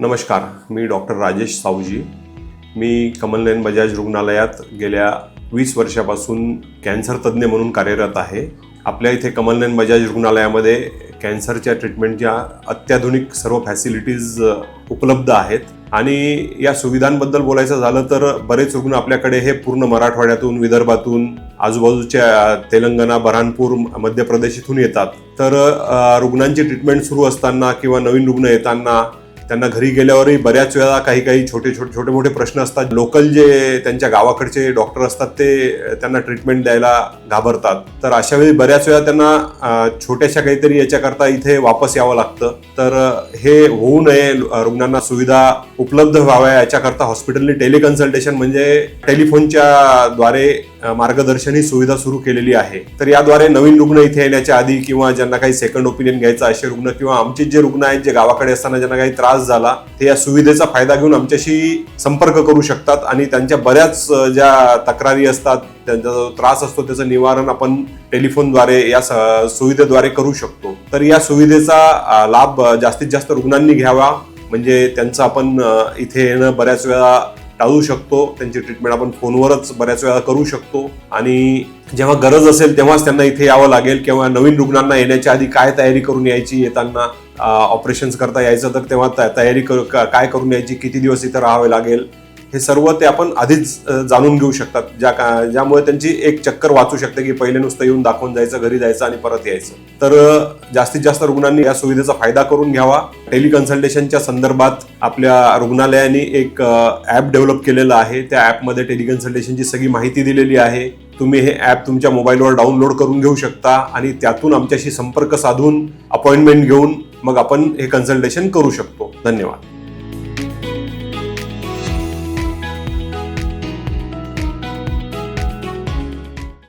नमस्कार मी डॉक्टर राजेश सावजी. मी कमलनयन बजाज रुग्णालयात गेल्या वीस वर्षापासून कॅन्सर तज्ज्ञ म्हणून कार्यरत आहे. आपल्या इथे कमलनयन बजाज रुग्णालयामध्ये कॅन्सरच्या ट्रीटमेंटच्या अत्याधुनिक सर्व फॅसिलिटीज उपलब्ध आहेत. आणि या सुविधांबद्दल बोलायचं झालं तर बरेच रुग्ण आपल्याकडे हे पूर्ण मराठवाड्यातून विदर्भातून आजूबाजूच्या तेलंगणा बऱ्हाणपूर मध्य प्रदेश इथून येतात. तर रुग्णांची ट्रीटमेंट सुरू असताना किंवा नवीन रुग्ण येताना त्यांना घरी गेल्यावरही बऱ्याच वेळा काही काही छोटे छोटे छोटे मोठे प्रश्न असतात. लोकल जे त्यांच्या गावाकडचे डॉक्टर असतात ते त्यांना ट्रीटमेंट द्यायला घाबरतात. तर अशा वेळी बऱ्याच वेळा त्यांना छोट्याशा काहीतरी याच्याकरता इथे वापस यावं लागतं. तर हे होऊ नये. रुग्णांना सुविधा उपलब्ध व्हाव्या याच्याकरता हॉस्पिटलने टेलिकन्सल्टेशन म्हणजे टेलिफोनच्या द्वारे मार्गदर्शन ही सुविधा सुरू केलेली आहे. तर याद्वारे नवीन रुग्ण इथे येण्याच्या आधी किंवा ज्यांना काही सेकंड ओपिनियन घ्यायचं असे रुग्ण किंवा आमचे जे रुग्ण आहेत जे गावाकडे असताना ज्यांना काही त्रास झाला ते या सुविधेचा फायदा घेऊन आमच्याशी संपर्क करू शकतात आणि त्यांच्या बऱ्याच ज्या तक्रारी असतात त्यांचा जो त्रास असतो त्याचं निवारण आपण टेलिफोनद्वारे या स- सुविधेद्वारे करू शकतो. तर या सुविधेचा लाभ जास्तीत जास्त रुग्णांनी घ्यावा. म्हणजे त्यांचं आपण इथे येणं बऱ्याच वेळा टाळू शकतो त्यांची ट्रीटमेंट आपण फोनवरच बऱ्याच वेळा करू शकतो. आणि जेव्हा गरज असेल तेव्हाच त्यांना इथे यावं लागेल किंवा नवीन रुग्णांना येण्याच्या आधी काय तयारी करून यायची येताना ऑपरेशन्स करता यायचं तर तेव्हा त- तयारी का- काय करून यायची किती दिवस इथं राहावे लागेल हे सर्व ते आपण आधीच जाणून घेऊ शकतात. ज्या का ज्यामुळे त्यांची एक चक्कर वाचू शकते की पहिले नुसतं येऊन दाखवून जायचं घरी जायचं आणि परत यायचं. तर जास्तीत जास्त रुग्णांनी या सुविधेचा फायदा करून घ्यावा. टेलिकन्सल्टेशनच्या संदर्भात आपल्या रुग्णालयाने एक ॲप डेव्हलप केलेलं आहे. त्या ॲपमध्ये टेलिकन्सल्टेशनची सगळी माहिती दिलेली आहे. तुम्ही हे ॲप तुमच्या मोबाईलवर डाउनलोड करून घेऊ शकता आणि त्यातून आमच्याशी संपर्क साधून अपॉइंटमेंट घेऊन मग आपण हे कन्सल्टेशन करू शकतो. धन्यवाद.